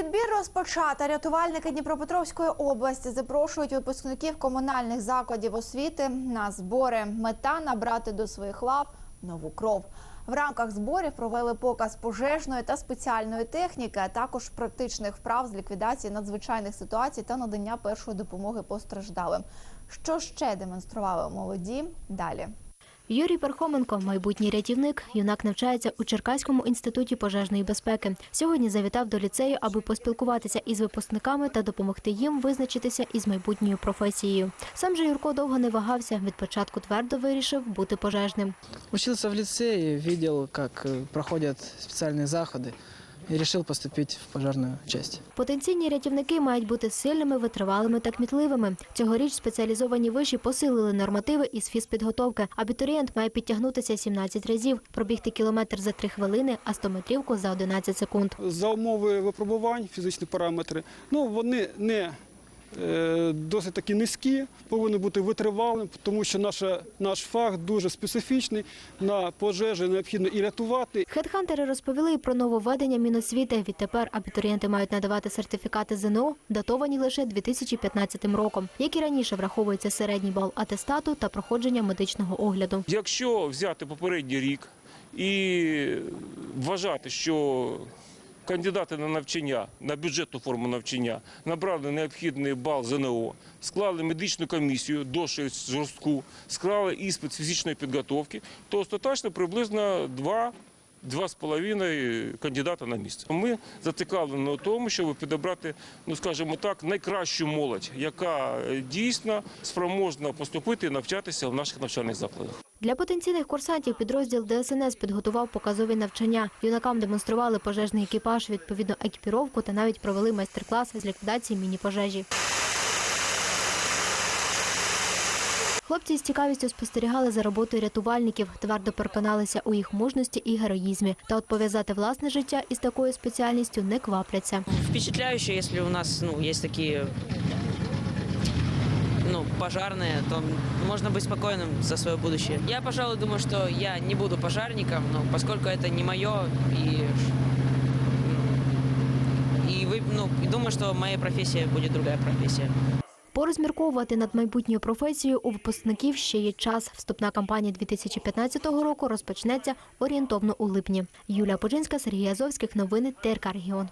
Відбір розпочато. Рятувальники Дніпропетровської області запрошують випускників комунальних закладів освіти на збори. Мета набрати до своїх лав нову кров. В рамках зборів провели показ пожежної та спеціальної техніки, а також практичних вправ з ліквідації надзвичайних ситуацій та надання першої допомоги постраждалим. Що ще демонстрували молоді? Далі. Юрій Пархоменко, майбутній рятівник, юнак навчається у Черкаському інституті пожежної безпеки. Сьогодні завітав до ліцею, аби поспілкуватися із випускниками та допомогти їм визначитися із майбутньою професією. Сам же Юрко довго не вагався. Від початку твердо вирішив бути пожежним. Учился в ліцеї, бачив, як проходять спеціальні специальные заходы вирішив поступити в пожежну часть. Потенційні рятівники мають бути сильними, витривалими та кмітливими. Цьогоріч спеціалізовані виші посилили нормативи із фізпідготовки. Абітурієнт має підтягнутися 17 разів, пробігти кілометр за 3 хвилини, а 100-метрівку за 11 секунд. за умови випробувань, фізичні параметри, ну вони не досить таки низькі, повинні бути витривалими, тому що наша, наш фах дуже специфічний. На пожежі необхідно і рятувати, Хедхантери розповіли і про нововведення Міносвіти. Відтепер абітурієнти мають надавати сертифікати ЗНО, датовані лише 2015 роком. Як і раніше враховується середній бал атестату та проходження медичного огляду. Якщо взяти попередній рік і вважати, що кандидати на навчання, на бюджетну форму навчання набрали необхідний бал ЗНО, склали медичну комісію досить жорстку, склали іспит фізичної підготовки, то остаточно приблизно два. Два з половиною кандидата на місце. Ми зацікавлені у тому, щоб підібрати, ну скажімо так, найкращу молодь, яка е, дійсно спроможна поступити і навчатися в наших навчальних закладах. Для потенційних курсантів підрозділ ДСНС підготував показові навчання. Юнакам демонстрували пожежний екіпаж, відповідну екіпіровку та навіть провели майстер-клас з ліквідації міні-пожежі. Хлопці з цікавістю спостерігали за роботою рятувальників, твердо переконалися у їх мужності і героїзмі. Та от пов'язати власне життя із такою спеціальністю не квапляться. впечатляюще, если у нас ну, такие ну, пожарные, то можно быть спокойным за свое будущее. Я, пожалуй, думаю, что я не буду пожарником, но поскольку это не мое, и, и, вы, ну, и думаю, что моя профессия будет другая профессия. Порозмірковувати над майбутньою професією у випускників ще є час. Вступна кампанія 2015 року розпочнеться орієнтовно у липні. Юлія Поджинська, Сергій Азовських. Новини ТРК Регіон.